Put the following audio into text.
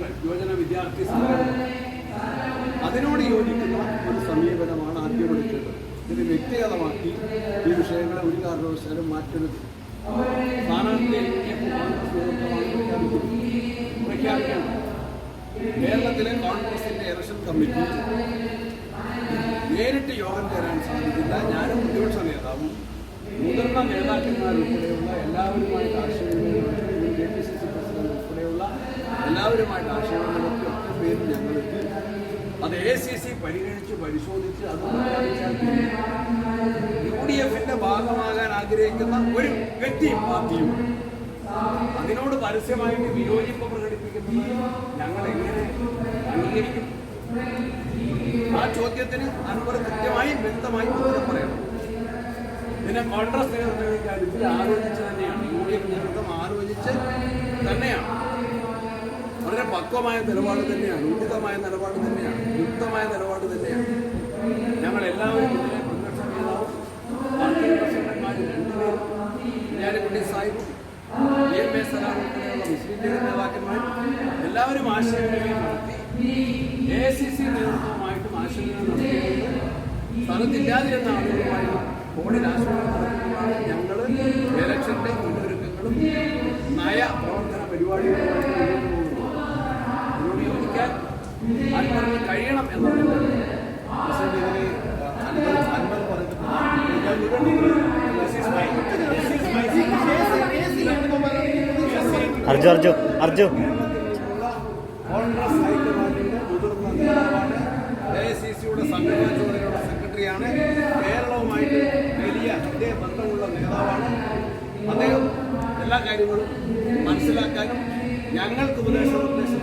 സമരങ്ങൾ യുവജന വിദ്യാർത്ഥി സമരങ്ങൾ അതിനോട് യോജിക്കുന്ന ഒരു സമീപനമാണ് ആദ്യം എടുക്കേണ്ടത് ഇതിന് വ്യക്തിഗതമാക്കി ഈ വിഷയങ്ങളെ ഒരു കാരണവശാലും മാറ്റരുത്. കേരളത്തിലെ കോൺഗ്രസിന്റെ ഇലക്ഷൻ കമ്മിറ്റി നേരിട്ട് യോഗം ചേരാൻ സാധിക്കില്ല. ഞാനും പ്രതിപക്ഷ നേതാവും മുതിർന്ന നേതാക്കന്മാരുൾപ്പെടെയുള്ള എല്ലാവരുമായിട്ട് ആശയവിനിമയം നടത്തി K P C C president ഉൾപ്പെടെയുള്ള എല്ലാവരുമായിട്ട് ആശയങ്ങളൊക്കെ ഒക്കെ പേര് ഞങ്ങൾക്ക് അത് എ സി സി പരിഗണിച്ച് പരിശോധിച്ച് അത് യു ഡി എഫിന്റെ ഭാഗമാകാൻ ആഗ്രഹിക്കുന്ന ഒരു വ്യക്തിയും പാർട്ടിയും അതിനോട് പരസ്യമായിട്ട് വിയോജിപ്പ് പ്രകടിപ്പിക്കുന്നത് ഞങ്ങൾ എങ്ങനെ അംഗീകരിക്കും? ആ ചോദ്യത്തിന് അൻവർ കൃത്യമായും വ്യക്തമായും ഉത്തരം പറയണം. പിന്നെ കോൺഗ്രസ് നേതൃത്വത്തിന്റെ കാര്യത്തിൽ ആലോചിച്ച് തന്നെയാണ്. യു ഡി എഫ് നേതൃത്വം ആലോചിച്ച് തന്നെയാണ്. പക്വമായ നിലപാട് തന്നെയാണ് ഉചിതമായ നിലപാട് തന്നെയാണ് യുക്തമായ നിലപാട് തന്നെയാണ്. ഞങ്ങൾ എല്ലാവരും നേതാക്കന്മാരും എല്ലാവരും ആശയവിനിമയം നടത്തി എ സി സി നേതൃത്വമായിട്ടും ആശയവിനിമയം നടത്തി സ്ഥലത്തില്ലാതിരുന്ന ആളുകളുമായും ഫോണിൽ ആശയവിനിമയം നടത്തുന്നതാണ് ഞങ്ങൾ ഇലക്ഷന്റെ അർജു അർജു അർജു. കോൺഗ്രസ് വലിയ ബന്ധമുള്ള നേതാവാണ് അദ്ദേഹം എല്ലാ കാര്യങ്ങളും മനസ്സിലാക്കാനും ഞങ്ങൾക്ക് ഉപദേശം നിർദ്ദേശം